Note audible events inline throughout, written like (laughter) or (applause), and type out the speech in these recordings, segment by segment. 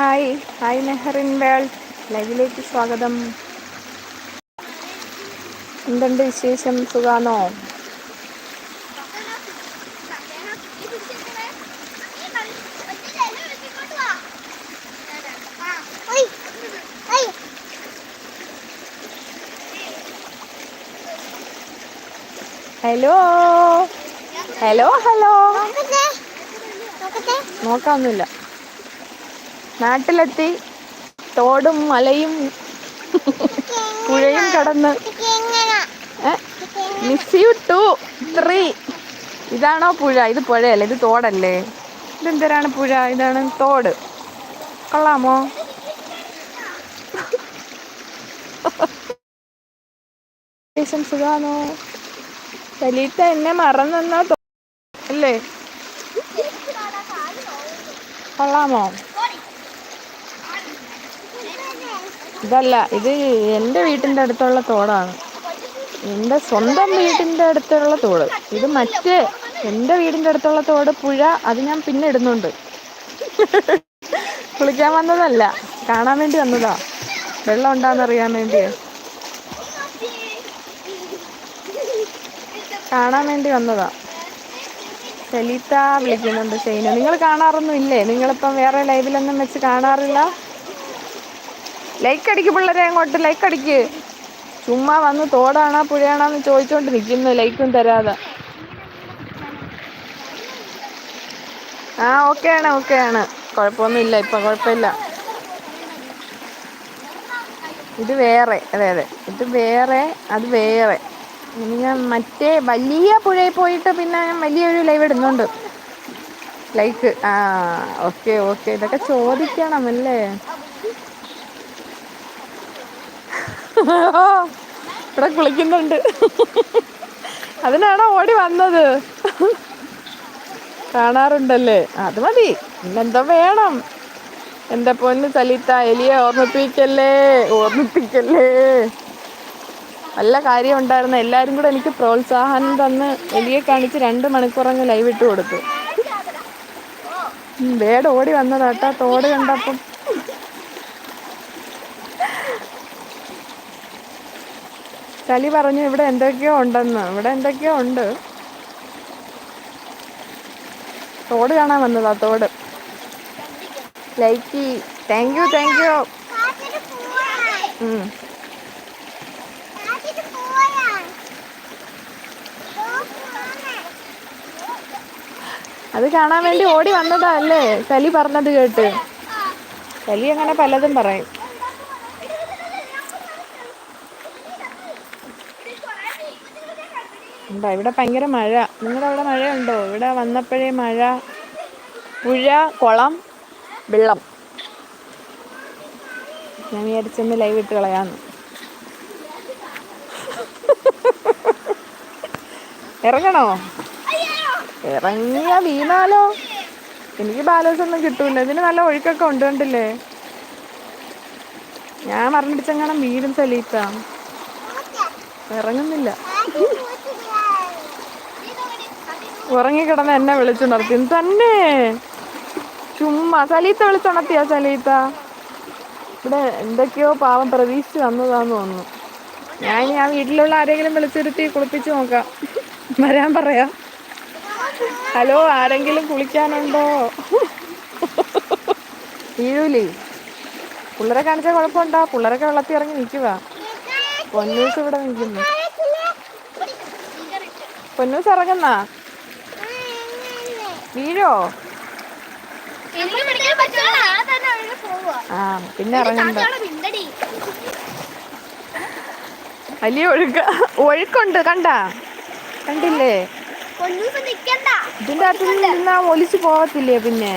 Hi. Hi Nehrin world ലൈവിലേക്ക് സ്വാഗതം. എന്തുണ്ട് വിശേഷം? സുഖാണോ ഹലോ? Hello hello? നോക്കാമൊന്നുമില്ല നാട്ടിലെത്തി തോടും മലയും പുഴയും കടന്ന്. മിസ് യു ടു ത്രീ ഇതാണോ പുഴ? ഇത് പുഴയല്ലേ? ഇത് തോടല്ലേ? ഇതെന്തരാണ് പുഴ? ഇതാണ് തോട്. കൊള്ളാമോ? ശേഷം സുഖാണോ? ചലീത്ത എന്നെ മറന്നെന്നോ അല്ലേ? കൊള്ളാമോ? ഇതല്ല ഇത് എന്റെ വീട്ടിന്റെ അടുത്തുള്ള തോടാണ്. എന്റെ സ്വന്തം വീട്ടിന്റെ അടുത്തുള്ള തോട്. ഇത് മറ്റേ എന്റെ വീടിന്റെ അടുത്തുള്ള തോട് പുഴ അത് ഞാൻ പിന്നെ ഇടുന്നുണ്ട്. (laughs) കുളിക്കാൻ വന്നതല്ല കാണാൻ വേണ്ടി വന്നതാ. വെള്ളം ഉണ്ടാന്നറിയാൻ വേണ്ടി കാണാൻ വേണ്ടി വന്നതാ. സലിത വിളിക്കുന്നുണ്ട് ഷെയ്ന. നിങ്ങൾ കാണാറൊന്നും ഇല്ലേ? നിങ്ങളിപ്പം വേറെ ലൈവിലൊന്നും വെച്ച് കാണാറില്ല? ലൈക്ക് അടിക്ക് പിള്ളേരെ അങ്ങോട്ട് ലൈക്ക് അടിക്ക്. ചുമ്മാ വന്ന് തോടാണോ പുഴയാണോന്ന് ചോദിച്ചുകൊണ്ട് നിൽക്കുന്നു ലൈക്കും തരാതെ. ആ ഓക്കെ ആണ് ഓക്കെ ആണ്. കുഴപ്പമൊന്നുമില്ല ഇപ്പൊ കുഴപ്പമില്ല. ഇത് വേറെ അതെ അതെ. ഇത് വേറെ അത് വേറെ. ഇനി ഞാൻ മറ്റേ വലിയ പുഴയിൽ പോയിട്ട് പിന്നെ ഞാൻ വലിയൊരു ലൈവ് ഇടുന്നുണ്ട്. ലൈക്ക് ആ ഓക്കെ ഓക്കെ ഇതൊക്കെ ചോദിക്കണം അല്ലേ? ഇവിടെ കുളിക്കുന്നുണ്ട്. അതിനാണോ ഓടി വന്നത്? കാണാറുണ്ടല്ലേ? അത് മതി. എന്താ വേണം. എന്റെ പൊന്ന് സലിത്ത എലിയെ ഓർമ്മിപ്പിക്കല്ലേ? ഓർമ്മിപ്പിക്കല്ലേ? നല്ല കാര്യം ഉണ്ടായിരുന്നു എല്ലാവരും കൂടെ എനിക്ക് പ്രോത്സാഹനം തന്ന് എലിയെ കാണിച്ച് രണ്ട് മണിക്കൂറങ്ങ് ലൈവ് ഇട്ട് കൊടുത്തു. വേട് ഓടി വന്നതാട്ടാ. തോട് കണ്ടപ്പം കലി പറഞ്ഞു ഇവിടെ എന്തൊക്കെയോ ഉണ്ടെന്ന്. ഇവിടെ എന്തൊക്കെയോ ഉണ്ട്. തോട് കാണാൻ വന്നതാ തോട്. Like. Thank you thank you അത് കാണാൻ വേണ്ടി ഓടി വന്നതാ അല്ലേ? കലി പറഞ്ഞത് കേട്ട്. കലി അങ്ങനെ പലതും പറയും. ഉണ്ടോ ഇവിടെ ഭയങ്കര മഴ. നിങ്ങളുടെ അവിടെ മഴയുണ്ടോ? ഇവിടെ വന്നപ്പോഴേ മഴ പുഴ കുളം വെള്ളം. ഞാൻ വിചാരിച്ചൊന്ന് ലൈവ് ഇട്ട് കളയാന്ന്. ഇറങ്ങണോ? ഇറങ്ങിയ വീണാലോ? എനിക്ക് ബാലൻസ് ഒന്നും കിട്ടൂല. ഇതിന് നല്ല ഒഴുക്കൊക്കെ ഉണ്ട് കണ്ടില്ലേ? ഞാൻ മറന്നിടിച്ചെങ്ങാനും വീടും സലീത്ത ഇറങ്ങുന്നില്ല. ഉറങ്ങിക്കിടന്ന് എന്നെ വിളിച്ചുണർത്തി തന്നെ. ചുമ്മാ. സലീത്ത വിളിച്ചുണർത്തിയാ സലീത്ത? ഇവിടെ എന്തൊക്കെയോ പാവം പ്രതീക്ഷിച്ച് വന്നതാന്ന് തോന്നുന്നു. ഞാൻ ആ വീട്ടിലുള്ള ആരെങ്കിലും വിളിച്ചിരുത്തി കുളിപ്പിച്ച് നോക്കാം. വരാൻ പറയാ. ഹലോ ആരെങ്കിലും കുളിക്കാനുണ്ടോ? വീഴൂലേ പിള്ളേരെ കാണിച്ചാൽ കുഴപ്പമുണ്ടോ? പിള്ളേരൊക്കെ വെള്ളത്തിൽ ഇറങ്ങി നിൽക്കുക പൊന്നൂസ് ഇവിടെ നിൽക്കുന്നു. പൊന്നൂസ് ഇറങ്ങുന്നാ? വീഴോ? ആ പിന്നെ ഇറങ്ങണ്ട. വലിയ ഒഴുക്ക്. ഒഴുക്കുണ്ട് കണ്ട? കണ്ടില്ലേ? ഇതിന്റെ അകത്ത് നിന്നാ ഒലിച്ചു പോവത്തില്ലേ പിന്നെ?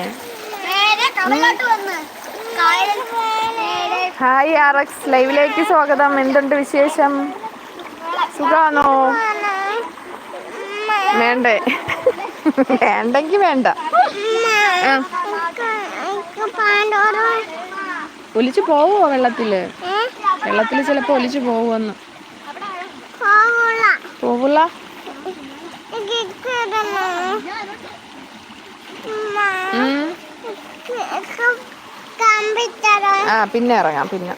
ഹായ് ആർ എക്സ് ലൈവിലേക്ക് സ്വാഗതം. എന്തുണ്ട് വിശേഷം? സുഖാണോ? വേണ്ടേ വേണ്ടെങ്കി വേണ്ട. ഒലിച്ചു പോവോ വെള്ളത്തിൽ വെള്ളത്തിൽ ചിലപ്പോ ഒലിച്ചു പോവുമെന്ന് പോവില്ല. കമ്പി ആ പിന്നെ ഇറങ്ങാം പിന്നെ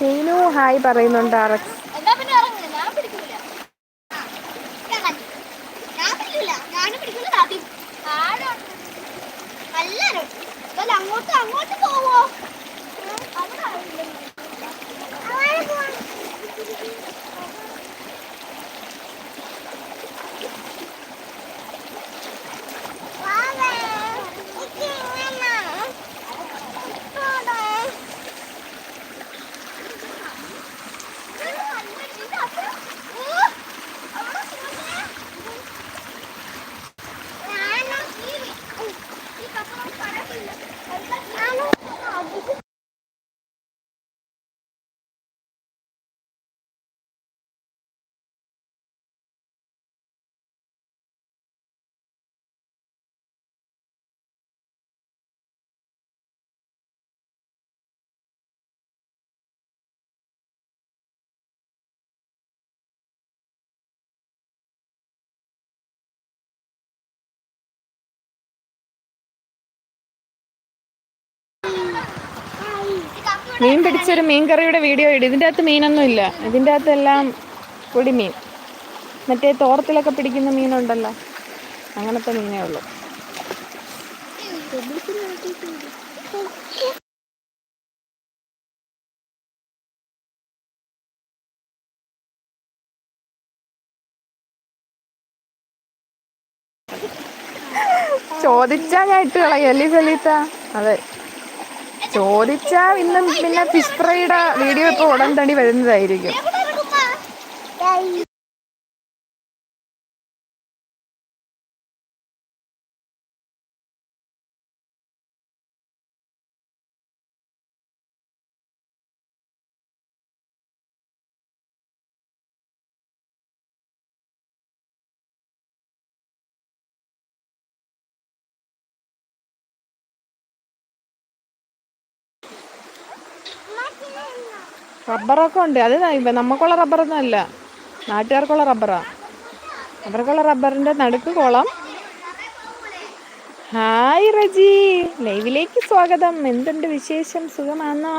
ഷീനു ഹായ് പറയുന്നുണ്ട്. ആറക്സ് എന്നാ പിന്നെ ഇറങ്ങ് ഞാൻ പിടിക്കൂല ഞാൻ കണ്ടു. ഞാൻ പിടിക്കൂല ഞാനും പിടിക്കൂല താത്തയും എല്ലാരും ഇതല്ല അങ്ങോട്ട് അങ്ങോട്ട് പോവോ അവിടെ ആളില്ല. അവിടെ പോവാം. വാവേ, ഇത് ഇങ്ങനെ. ഇവിടെ. മീൻ പിടിച്ചൊരു മീൻ കറിയുടെ വീഡിയോ ഇടും. ഇതിന്റെ അകത്ത് മീനൊന്നും ഇല്ല ഇതിന്റെ അകത്തെല്ലാം പൊടി മീൻ മറ്റേ തോർത്തിലൊക്കെ പിടിക്കുന്ന മീനുണ്ടല്ലോ. അങ്ങനത്തെ മീനേ ഉള്ളൂ. ചോദിച്ചാ ഞാൻ ഇട്ട് അല്ലേ സലീത്ത? അതെ. ചോദിച്ചാ ഇന്നും പിന്നെ ഫിഷ് ഫ്രൈയുടെ വീഡിയോ ഇപ്പൊ ഉടൻ തടി വരുന്നതായിരിക്കും. റബ്ബറൊക്കെ ഉണ്ട്. അത് നമുക്കുള്ള റബ്ബറൊന്നും അല്ല. നാട്ടുകാർക്കുള്ള റബ്ബറാ. അവർക്കുള്ള റബ്ബറിന്റെ നടുക്ക് കുളം. ഹായ് റജി. ലൈവിലേക്ക് സ്വാഗതം. എന്തുണ്ട് വിശേഷം? സുഖമാണോ?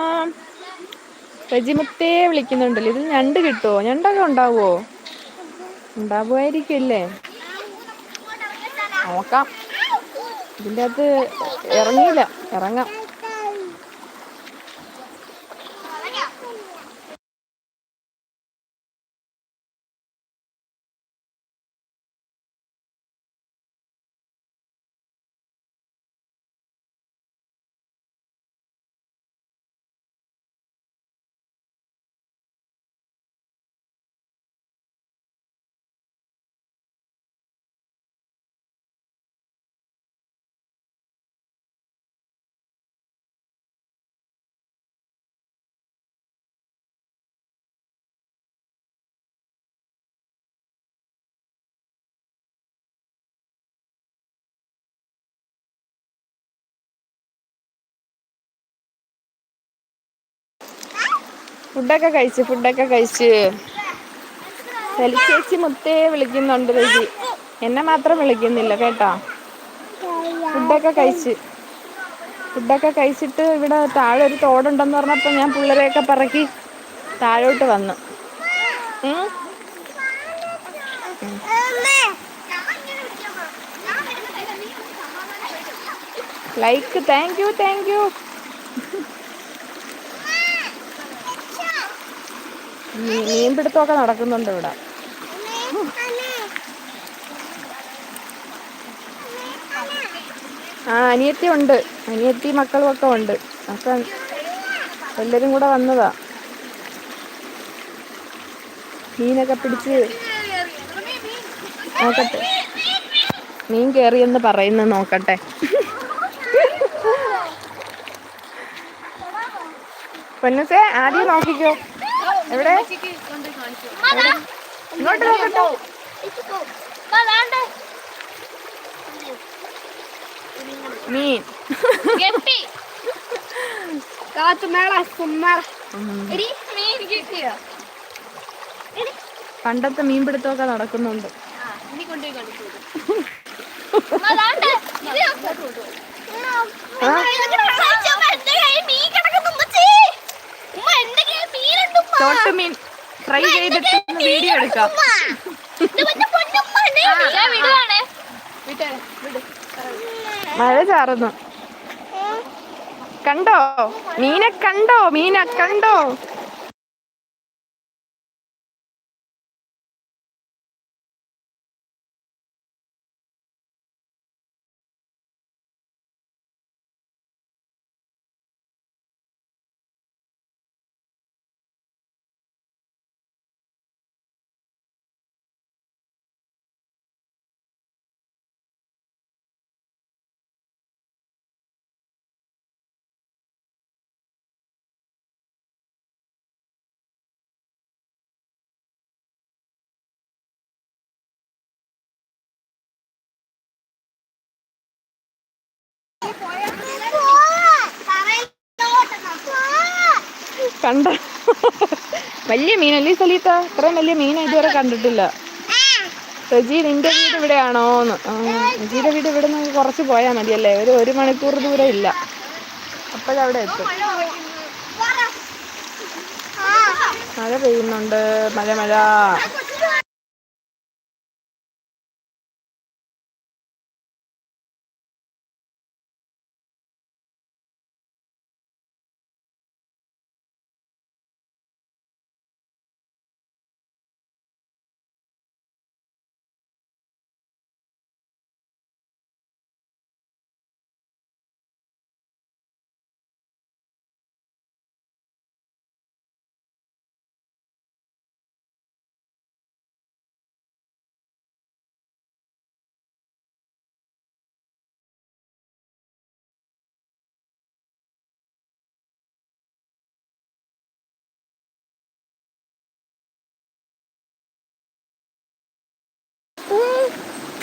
റജി മുത്തേ വിളിക്കുന്നുണ്ടല്ലോ. ഇതിൽ ഞണ്ട് കിട്ടുമോ ഞണ്ടൊക്കെ ഉണ്ടാവുമോ ഉണ്ടാവുമായിരിക്കുമല്ലേ? നോക്കാം. ഇതിന്റെ അകത്ത് ഇറങ്ങിയില്ല. ഇറങ്ങാം. ഫുഡൊക്കെ കഴിച്ച് ഫുഡൊക്കെ കഴിച്ച്. ചേച്ചി മുത്തേ വിളിക്കുന്നുണ്ട് ചേച്ചി എന്നെ മാത്രം വിളിക്കുന്നില്ല കേട്ടോ? ഫുഡൊക്കെ കഴിച്ച്. ഫുഡൊക്കെ കഴിച്ചിട്ട് ഇവിടെ താഴെ ഒരു തോടുണ്ടെന്ന് പറഞ്ഞപ്പോൾ ഞാൻ പിള്ളേരെയൊക്കെ പറക്കി താഴോട്ട് വന്നു. Like thank you thank you. മീൻ പിടുത്തമൊക്കെ നടക്കുന്നുണ്ട് ഇവിടെ. ആ അനിയത്തി ഉണ്ട്. അനിയത്തി മക്കളും ഒക്കെ ഉണ്ട്. ഒക്കെ എല്ലാരും കൂടെ വന്നതാ. മീനൊക്കെ പിടിച്ച് നോക്കട്ടെ. മീൻ കയറിയെന്ന് പറയുന്നത് നോക്കട്ടെ. പൊന്നസേ ആദ്യം നോക്കിക്കോ. എവിടെ? ഇങ്ങോട്ട് നോക്കട്ടോ. മീൻ. പണ്ടത്തെ മീൻപിടുത്തമൊക്കെ നടക്കുന്നുണ്ട്. ആ മീൻ കിടക്കുന്നു ഉമ്മച്ചി. ഉമ്മ, എന്റെ കയ്യിൽ മീനുണ്ട് ട്രൈ ഫ്രൈ ചെയ്തിട്ട് വീഡിയോ എടുക്കാം. മഴ ചാറുന്നു. കണ്ടോ? മീനെ കണ്ടോ? മീനെ കണ്ടോ? കണ്ട വലിയ മീനല്ലേ സലീത്ത? ഇത്രയും വലിയ മീൻ ഇതുവരെ കണ്ടിട്ടില്ല. റജി നിന്റെ വീട് ഇവിടെയാണോന്ന് ആ, റജിയുടെ വീട് ഇവിടെ നിന്ന് കുറച്ച് പോയാൽ മതിയല്ലേ? ഒരു ഒരു മണിക്കൂർ ദൂരം ഇല്ല. അപ്പോഴവിടെ എത്തും. മഴ പെയ്യുന്നുണ്ട്. മഴ മഴ.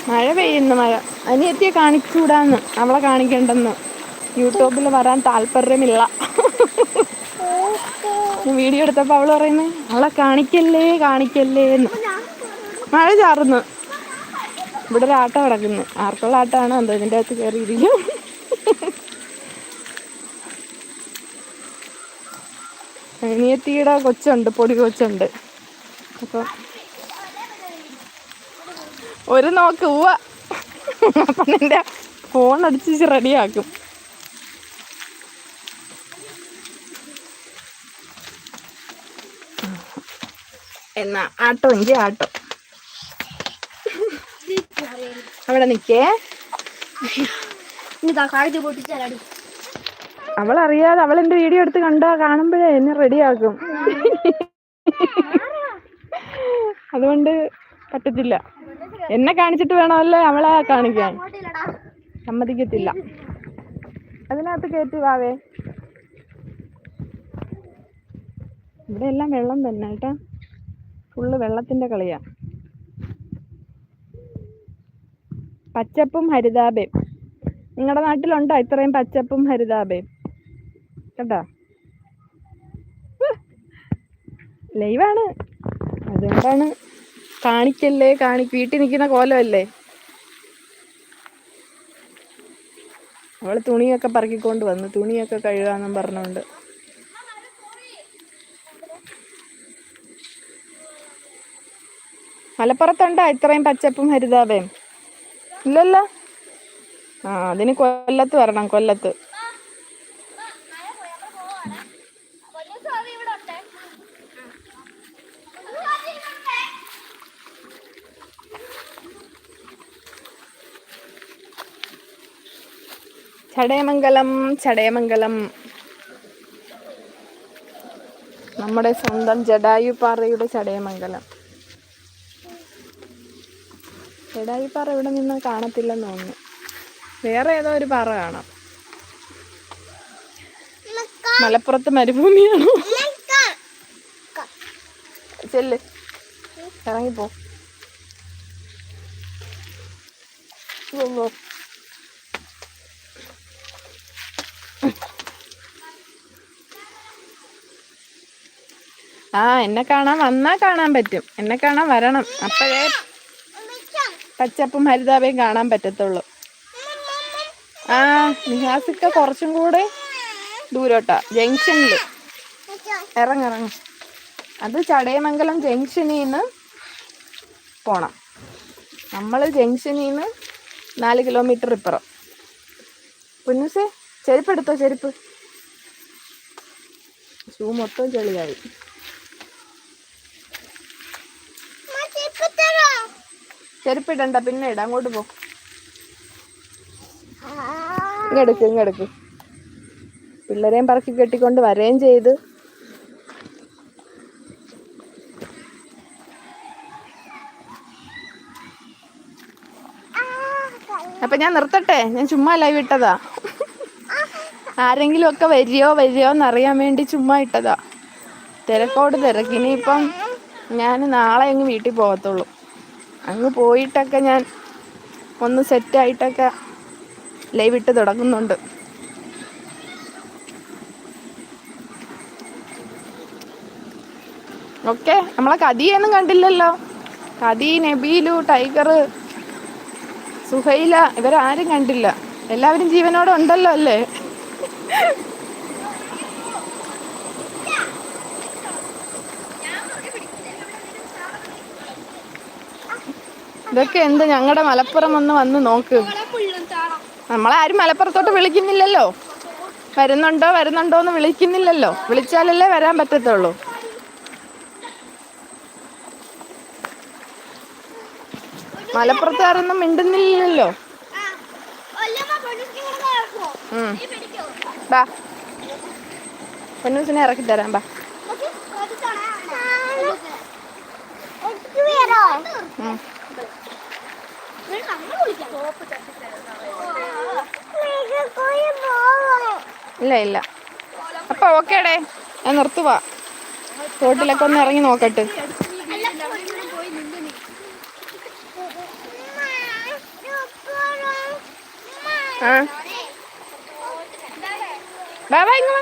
മഴ പെയ്യുന്നു മഴ. അനിയത്തിയെ കാണിച്ചുകൂടാന്ന്. അവളെ കാണിക്കണ്ടെന്ന്. യൂട്യൂബിൽ വരാൻ താല്പര്യമില്ല. വീഡിയോ എടുത്തപ്പോൾ അവൾ പറയുന്നത് അവളെ കാണിക്കല്ലേ കാണിക്കല്ലേ എന്ന്. മഴ ചാറുന്നു. ഇവിടെ ഒരു ആട്ടം കിടക്കുന്നു ആർക്കുള്ള ആട്ടമാണ് എന്തോ ഇതിന്റെ അകത്ത് കയറിയിരിക്കും അനിയത്തിയുടെ കൊച്ചുണ്ട് പൊടി കൊച്ചുണ്ട്. അപ്പം ഒരു നോക്ക് അപ്പം നിന്റെ ഫോൺ അടിച്ച് റെഡിയാക്കും എന്നാ ആട്ടോ എങ്കിൽ ആട്ടോ. അവിടെ നിക്കേ അവൾ അറിയാതെ അവൾ എന്റെ വീഡിയോ എടുത്ത് കണ്ടാ കാണുമ്പോഴേ എന്നെ റെഡിയാക്കും അതുകൊണ്ട് പറ്റത്തില്ല. എന്നെ കാണിച്ചിട്ട് വേണമല്ലേ അവളെ കാണിക്കാൻ. സമ്മതിക്കത്തില്ല. അതിനകത്ത് കയറ്റി വാവേ ഇവിടെ എല്ലാം വെള്ളം തന്നെ കേട്ടാ. ഫുള്ള് വെള്ളത്തിന്റെ കളിയാ. പച്ചപ്പും ഹരിതാപയും നിങ്ങളുടെ നാട്ടിലുണ്ടോ ഇത്രയും പച്ചപ്പും ഹരിതാപയും കേട്ടോ? ലൈവാണ്. അതുകൊണ്ടാണ് കാണിക്കല്ലേ? കാണി വീട്ടിൽ നിൽക്കുന്ന കോലമല്ലേ? അവൾ തുണിയൊക്കെ പറക്കിക്കൊണ്ട് വന്നു. തുണിയൊക്കെ കഴുകാന്നും പറഞ്ഞോണ്ട് മലപ്പുറത്തുണ്ടോ ഇത്രയും പച്ചപ്പും ഹരിതാപയും ഇല്ലല്ലോ? ആ അതിന് കൊല്ലത്ത് വരണം കൊല്ലത്ത്. ചടയമംഗലം ചടയമംഗലം. നമ്മുടെ സ്വന്തം ജഡായുപാറയുടെ ചടയമംഗലം. ജഡായുപാറ ഇവിടെ നിന്ന് കാണത്തില്ലെന്ന് തോന്നുന്നു. വേറെ ഏതോ ഒരു പാറ കാണാം. മലപ്പുറത്ത് മരുഭൂമിയാണോ? ചെല്ല്. ഇറങ്ങിപ്പോ. പോ, ആ എന്നെ കാണാൻ വന്നാ കാണാൻ പറ്റും. എന്നെ കാണാൻ വരണം. അപ്പോഴേ പച്ചപ്പും ഹരിതാപയും കാണാൻ പറ്റത്തുള്ളൂ. ആ നിഹാസിക്ക കുറച്ചും കൂടെ ദൂരോട്ടാ. ജംഗ്ഷനിൽ ഇറങ്ങിറങ്ങ അത് ചടയമംഗലം ജംഗ്ഷനിൽ നിന്ന് പോണം. നമ്മൾ ജംഗ്ഷനിൽ നിന്ന് നാല് കിലോമീറ്റർ ഇപ്പുറം. കുഞ്ഞുസേ ചെരുപ്പ് എടുത്തോ ചെരുപ്പ്. ഷൂ മൊത്തം ചെളിയായി. ചെരുപ്പ് ഇടണ്ട പിന്നെ ഇട അങ്ങോട്ട് പോ. ഇങ്ങെടുക്ക് ഇങ്ങെടുക്ക്. പിള്ളേരെയും പറക്കി കെട്ടിക്കൊണ്ട് വരെയും ചെയ്ത്. അപ്പൊ ഞാൻ നിർത്തട്ടെ? ഞാൻ ചുമ്മാ ലൈവ് ഇട്ടതാ. ആരെങ്കിലും ഒക്കെ വരിയോ വരിയോ എന്നറിയാൻ വേണ്ടി ചുമ്മാ ഇട്ടതാ. തിരക്കോട് തിരക്കിനിപ്പം ഞാൻ നാളെ അങ്ങ് വീട്ടിൽ പോകത്തുള്ളൂ. അങ്ങ് പോയിട്ടൊക്കെ ഞാൻ ഒന്ന് സെറ്റായിട്ടൊക്കെ ലൈവ് ഇട്ട് തുടങ്ങുന്നുണ്ട്. ഓക്കെ നമ്മളെ കതിയൊന്നും കണ്ടില്ലല്ലോ. കതി നബീലു ടൈഗർ സുഹൈല ഇവരാരും കണ്ടില്ല. എല്ലാവരും ജീവനോടെ ഉണ്ടല്ലോ അല്ലേ? ഇതൊക്കെ എന്ത് ഞങ്ങളുടെ മലപ്പുറം ഒന്ന് വന്ന് നോക്ക്. നമ്മളാരും മലപ്പുറത്തോട്ട് വിളിക്കുന്നില്ലല്ലോ. വരുന്നുണ്ടോ വരുന്നുണ്ടോ എന്ന് വിളിക്കുന്നില്ലല്ലോ. വിളിച്ചാലല്ലേ വരാൻ പറ്റത്തുള്ളൂ. മലപ്പുറത്തുകാരൊന്നും മിണ്ടുന്നില്ലല്ലോ. ബാ. പൊന്നൂസിനെ ഇറക്കി തരാം ബാ. ഉം. ഇല്ല ഇല്ല. അപ്പൊ ഓക്കേടേ ഞാൻ നിർത്തുവാ. റോട്ടിലൊക്കെ ഒന്ന് ഇറങ്ങി നോക്കട്ടെ. ആ. ബാബാ ബാ ഇങ്ങ്